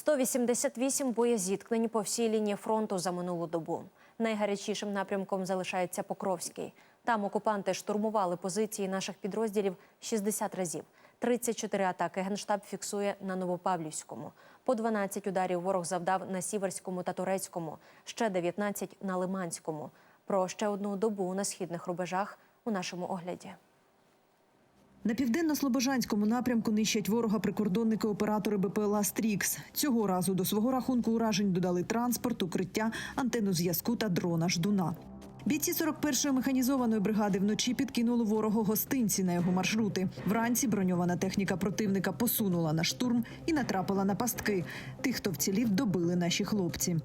188 боєзіткнень по всій лінії фронту за минулу добу. Найгарячішим напрямком залишається Покровський. Там окупанти штурмували позиції наших підрозділів 60 разів. 34 атаки генштаб фіксує на Новопавлівському. По 12 ударів ворог завдав на Сіверському та Турецькому, ще 19 на Лиманському. Про ще одну добу на східних рубежах у нашому огляді. На південно-слобожанському напрямку нищать ворога прикордонники оператори БПЛА Стрікс. Цього разу до свого рахунку уражень додали транспорт, укриття, антенну зв'язку та дрона ждуна. Бійці 41-ї механізованої бригади вночі підкинули ворогу гостинці на його маршрути. Вранці броньована техніка противника посунула на штурм і натрапила на пастки. Тих, хто вцілів, добили наші хлопці.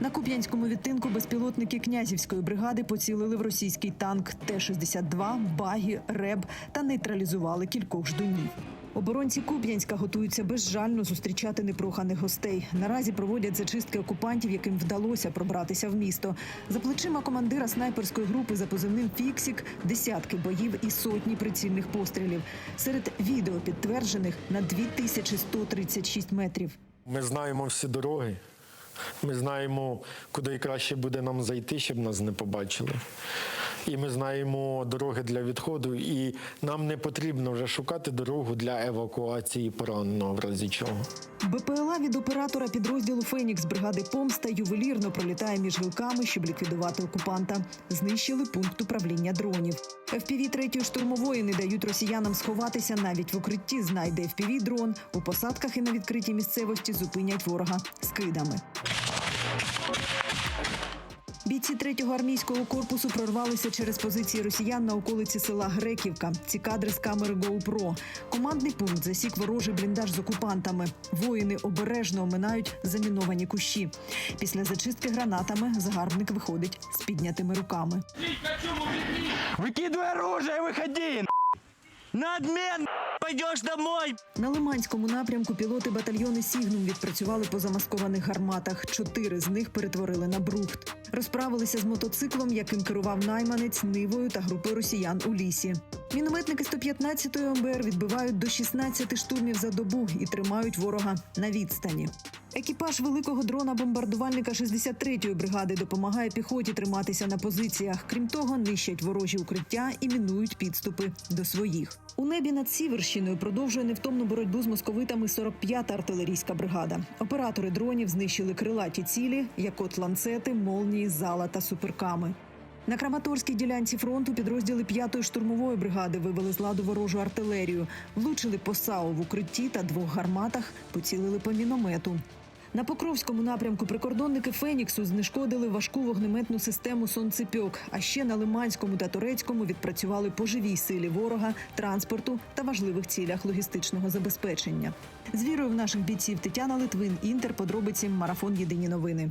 На Куп'янському відтинку безпілотники князівської бригади поцілили в російський танк Т-62, багі, реб та нейтралізували кількох ждунів. Оборонці Куп'янська готуються безжально зустрічати непроханих гостей. Наразі проводять зачистки окупантів, яким вдалося пробратися в місто. За плечима командира снайперської групи за позивним Фіксік десятки боїв і сотні прицільних пострілів. Серед відео підтверджених на 2136 метрів. Ми знаємо всі дороги. Ми знаємо, куди краще буде нам зайти, щоб нас не побачили. І ми знаємо дороги для відходу, і нам не потрібно вже шукати дорогу для евакуації пораненого, в разі чого. БПЛА від оператора підрозділу Фенікс бригади Помста ювелірно пролітає між гілками, щоб ліквідувати окупанта. Знищили пункт управління дронів. ФПВ третьої штурмової не дають росіянам сховатися навіть в укритті. Знайде ФПВ дрон у посадках і на відкритій місцевості зупинять ворога скидами. Бійці третього армійського корпусу прорвалися через позиції росіян на околиці села Греківка. Ці кадри з камери GoPro. Командний пункт засік ворожий бліндаж з окупантами. Воїни обережно оминають заміновані кущі. Після зачистки гранатами загарбник виходить з піднятими руками. Выкидывай оружие, выходи! На Обмен! Пойдешь домой! На Лиманському напрямку пілоти батальйони Сігнум відпрацювали по замаскованих гарматах. Чотири з них перетворили на брухт. Розправилися з мотоциклом, яким керував найманець нивою та групою росіян у лісі. Мінометники 115-ї МБР відбивають до 16 штурмів за добу і тримають ворога на відстані. Екіпаж великого дрона бомбардувальника 63-ї бригади допомагає піхоті триматися на позиціях. Крім того, нищать ворожі укриття і мінують підступи до своїх. У небі над Сіверщиною продовжує невтомну боротьбу з московитами 45-та артилерійська бригада. Оператори дронів знищили крилаті цілі, як от ланцети, молнії, зала та суперками. На Краматорській ділянці фронту підрозділи 5-ї штурмової бригади вивели з ладу ворожу артилерію, влучили по САУ в укритті та двох гарматах, поцілили по міномету. На Покровському напрямку прикордонники Феніксу знешкодили важку вогнеметну систему сонцепьок. А ще на Лиманському та Турецькому відпрацювали по живій силі ворога, транспорту та важливих цілях логістичного забезпечення. З вірою в наших бійців Тетяна Литвин, Інтер, подробиці, марафон Єдині новини.